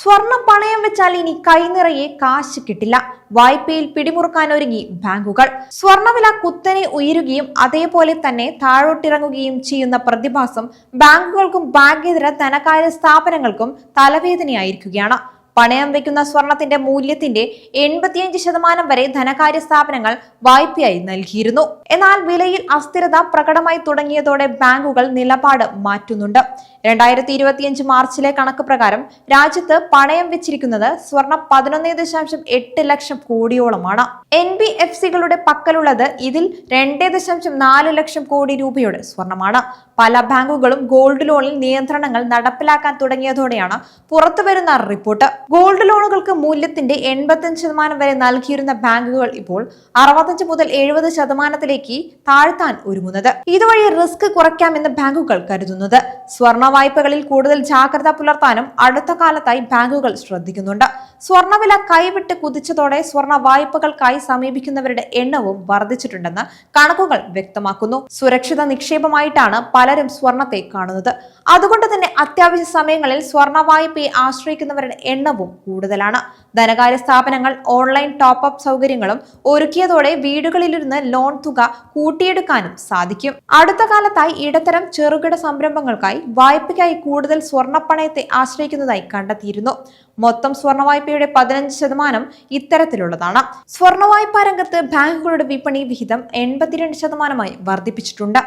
സ്വർണം പണയം വെച്ചാൽ ഇനി കൈനിറയെ കാശ് കിട്ടില്ല. വായ്പയിൽ പിടിമുറുക്കാൻ ഒരുങ്ങി ബാങ്കുകൾ. സ്വർണവില കുത്തനെ ഉയരുകയും അതേപോലെ തന്നെ താഴോട്ടിറങ്ങുകയും ചെയ്യുന്ന പ്രതിഭാസം ബാങ്കുകൾക്കും ബാങ്കേതര ധനകാര്യ സ്ഥാപനങ്ങൾക്കും തലവേദനയായിരിക്കുകയാണ്. പണയം വെക്കുന്ന സ്വർണത്തിന്റെ മൂല്യത്തിന്റെ എൺപത്തിയഞ്ച് ശതമാനം വരെ ധനകാര്യ സ്ഥാപനങ്ങൾ വായ്പയായി നൽകിയിരുന്നു. എന്നാൽ വിലയിൽ അസ്ഥിരത പ്രകടമായി തുടങ്ങിയതോടെ ബാങ്കുകൾ നിലപാട് മാറ്റുന്നുണ്ട്. രണ്ടായിരത്തി ഇരുപത്തിയഞ്ച് മാർച്ചിലെ കണക്ക് പ്രകാരം രാജ്യത്ത് പണയം വെച്ചിരിക്കുന്നത് സ്വർണം പതിനൊന്ന് ദശാംശം എട്ട് ലക്ഷം കോടിയോളമാണ്. എൻ ബി എഫ് സികളുടെ പക്കലുള്ളത് ഇതിൽ രണ്ട് ദശാംശം നാല് ലക്ഷം കോടി രൂപയുടെ സ്വർണമാണ്. പല ബാങ്കുകളും ഗോൾഡ് ലോണിൽ നിയന്ത്രണങ്ങൾ നടപ്പിലാക്കാൻ തുടങ്ങിയതോടെയാണ് പുറത്തുവരുന്ന റിപ്പോർട്ട്. ഗോൾഡ് ലോണുകൾക്ക് മൂല്യത്തിന്റെ എൺപത്തഞ്ച് ശതമാനം വരെ നൽകിയിരുന്ന ബാങ്കുകൾ ഇപ്പോൾ അറുപത്തഞ്ച് മുതൽ എഴുപത് ശതമാനത്തിലേക്ക് താഴ്ത്താൻ ഒരുങ്ങുന്നത്. ഇതുവഴി റിസ്ക് കുറയ്ക്കാമെന്ന് ബാങ്കുകൾ കരുതുന്നത്. സ്വർണ വായ്പകളിൽ കൂടുതൽ ജാഗ്രത പുലർത്താനും അടുത്ത കാലത്തായി ബാങ്കുകൾ ശ്രദ്ധിക്കുന്നുണ്ട്. സ്വർണവില കൈവിട്ട് കുതിച്ചതോടെ സ്വർണ വായ്പകൾക്കായി സമീപിക്കുന്നവരുടെ എണ്ണവും വർദ്ധിച്ചിട്ടുണ്ടെന്ന് കണക്കുകൾ വ്യക്തമാക്കുന്നു. സുരക്ഷിത നിക്ഷേപമായിട്ടാണ് പലരും സ്വർണത്തെ കാണുന്നത്. അതുകൊണ്ട് തന്നെ അത്യാവശ്യ സമയങ്ങളിൽ സ്വർണ വായ്പയെ ആശ്രയിക്കുന്നവരുടെ എണ്ണവും കൂടുതലാണ്. ധനകാര്യ സ്ഥാപനങ്ങൾ ഓൺലൈൻ ടോപ്പ് അപ്പ് സൗകര്യങ്ങളും ഒരുക്കിയതോടെ വീടുകളിലിരുന്ന് ലോൺ തുക കൂട്ടിയെടുക്കാനും സാധിക്കും. അടുത്ത കാലത്തായി ഇടത്തരം ചെറുകിട സംരംഭങ്ങൾക്കായി വായ്പയ്ക്കായി കൂടുതൽ സ്വർണപ്പണയത്തെ ആശ്രയിക്കുന്നതായി കണ്ടെത്തിയിരുന്നു. മൊത്തം സ്വർണ വായ്പയുടെ പതിനഞ്ച് ശതമാനം ഇത്തരത്തിലുള്ളതാണ്. സ്വർണ വായ്പാ രംഗത്ത് ബാങ്കുകളുടെ വിപണി വിഹിതം എൺപത്തിരണ്ട് ശതമാനമായി വർദ്ധിപ്പിച്ചിട്ടുണ്ട്.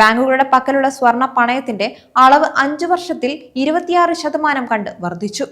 ബാങ്കുകളുടെ പക്കലുള്ള സ്വർണ പണയത്തിന്റെ അളവ് അഞ്ചു വർഷത്തിൽ ഇരുപത്തിയാറ് ശതമാനം കണ്ട് വർദ്ധിച്ചു.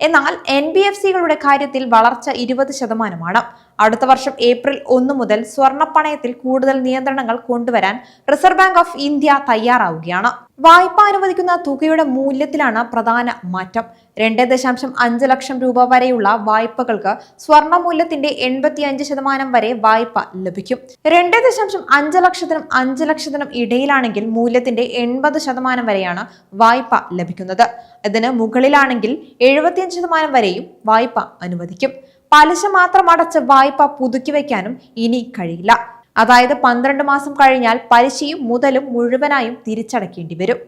എന്നാൽ എൻ ബി എഫ് സികളുടെ കാര്യത്തിൽ വളർച്ച ഇരുപത് ശതമാനമാണ്. അടുത്ത വർഷം ഏപ്രിൽ ഒന്ന് മുതൽ സ്വർണപ്പണയത്തിൽ കൂടുതൽ നിയന്ത്രണങ്ങൾ കൊണ്ടുവരാൻ റിസർവ് ബാങ്ക് ഓഫ് ഇന്ത്യ തയ്യാറാവുകയാണ്. വായ്പ അനുവദിക്കുന്ന തുകയുടെ മൂല്യത്തിലാണ് പ്രധാന മാറ്റം. രണ്ട് ദശാംശം അഞ്ച് ലക്ഷം രൂപ വരെയുള്ള വായ്പകൾക്ക് സ്വർണ മൂല്യത്തിന്റെ എൺപത്തിയഞ്ച് ശതമാനം വരെ വായ്പ ലഭിക്കും. രണ്ട് ദശാംശം അഞ്ച് ലക്ഷത്തിനും അഞ്ച് ലക്ഷത്തിനും ഇടയിലാണെങ്കിൽ മൂല്യത്തിന്റെ എൺപത് ശതമാനം വരെയാണ് വായ്പ ലഭിക്കുന്നത്. ഇതിന് മുകളിലാണെങ്കിൽ എഴുപത്തിയഞ്ച് ശതമാനം വരെയും വായ്പ അനുവദിക്കും. പലിശ മാത്രം അടച്ച് വായ്പ പുതുക്കി വയ്ക്കാനും ഇനി കഴിയില്ല. അതായത് പന്ത്രണ്ട് മാസം കഴിഞ്ഞാൽ പലിശയും മുതലും മുഴുവനായും തിരിച്ചടക്കേണ്ടി വരും.